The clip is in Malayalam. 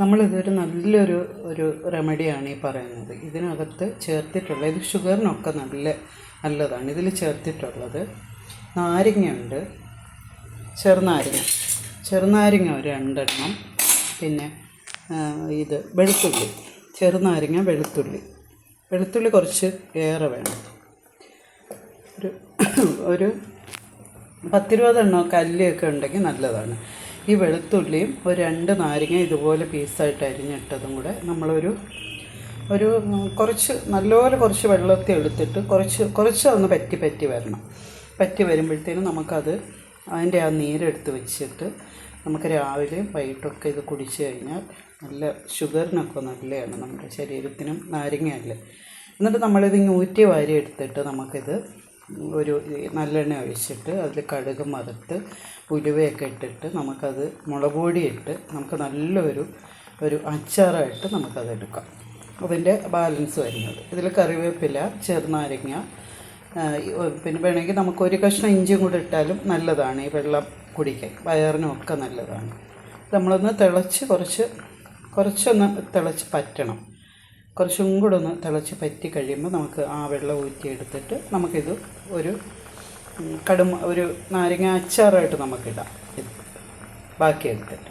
നമ്മളിതൊരു നല്ലൊരു ഒരു റെമഡിയാണ് ഈ പറയുന്നത്. ഇതിനകത്ത് ചേർത്തിട്ടുള്ള ഇത് ഷുഗറിനൊക്കെ നല്ല നല്ലതാണ്. ഇതിൽ ചേർത്തിട്ടുള്ളത് നാരങ്ങയുണ്ട്. ചെറുനാരങ്ങ. ചെറുനാരങ്ങ ഒരു രണ്ടെണ്ണം. പിന്നെ ഇത് വെളുത്തുള്ളി. ചെറുനാരങ്ങ വെളുത്തുള്ളി. വെളുത്തുള്ളി കുറച്ച് ഏറെ വേണം. ഒരു ഒരു പത്തിരുപതെണ്ണോ കല്ലിയൊക്കെ ഉണ്ടെങ്കിൽ നല്ലതാണ്. ഈ വെളുത്തുള്ളിയും ഒരു രണ്ട് നാരങ്ങ ഇതുപോലെ പീസായിട്ട് അരിഞ്ഞിട്ടതും കൂടെ നമ്മളൊരു ഒരു കുറച്ച് നല്ലപോലെ കുറച്ച് വെള്ളത്തിൽ എടുത്തിട്ട് കുറച്ച് കുറച്ച് ഒന്ന് പറ്റി പറ്റി വരണം. പറ്റി വരുമ്പോഴത്തേനും നമുക്കത് അതിന്റെ ആ നീരെടുത്ത് വെച്ചിട്ട് നമുക്ക് രാവിലെയും വൈകിട്ടൊക്കെ ഇത് കുടിച്ചു കഴിഞ്ഞാൽ നല്ല ഷുഗറിനൊക്കെ നല്ലതാണ് നമ്മുടെ ശരീരത്തിനും നാരങ്ങയല്ലേ. എന്നിട്ട് നമ്മളിത് ഊറ്റി വാരി എടുത്തിട്ട് നമുക്കിത് ഒരു നല്ലെണ്ണ ഒഴിച്ചിട്ട് അതിൽ കടുക് മറുത്ത് ഉലുവയൊക്കെ ഇട്ടിട്ട് നമുക്കത് മുളക് ഇട്ട് നമുക്ക് നല്ലൊരു ഒരു അച്ചാറായിട്ട് നമുക്കത് എടുക്കാം. അതിന്റെ ബാലൻസ് വരുന്നത്. ഇതിൽ കറിവേപ്പില ചെറുനാരങ്ങ പിന്നെ വേണമെങ്കിൽ നമുക്ക് ഒരു കഷ്ണം ഇഞ്ചിയും കൂടി ഇട്ടാലും നല്ലതാണ്. ഈ വെള്ളം കുടിക്കാൻ വയറിനും നല്ലതാണ്. നമ്മളൊന്ന് തിളച്ച് കുറച്ച് കുറച്ചൊന്ന് തിളച്ച് പറ്റണം. കുറച്ചും കൂടെ ഒന്ന് തിളച്ച് പറ്റി കഴിയുമ്പോൾ നമുക്ക് ആ വെള്ളം ഊറ്റിയെടുത്തിട്ട് നമുക്കിത് ഒരു കടും ഒരു നാരങ്ങ അച്ചാറായിട്ട് നമുക്കിടാം. ബാക്കി എടുത്തിട്ട്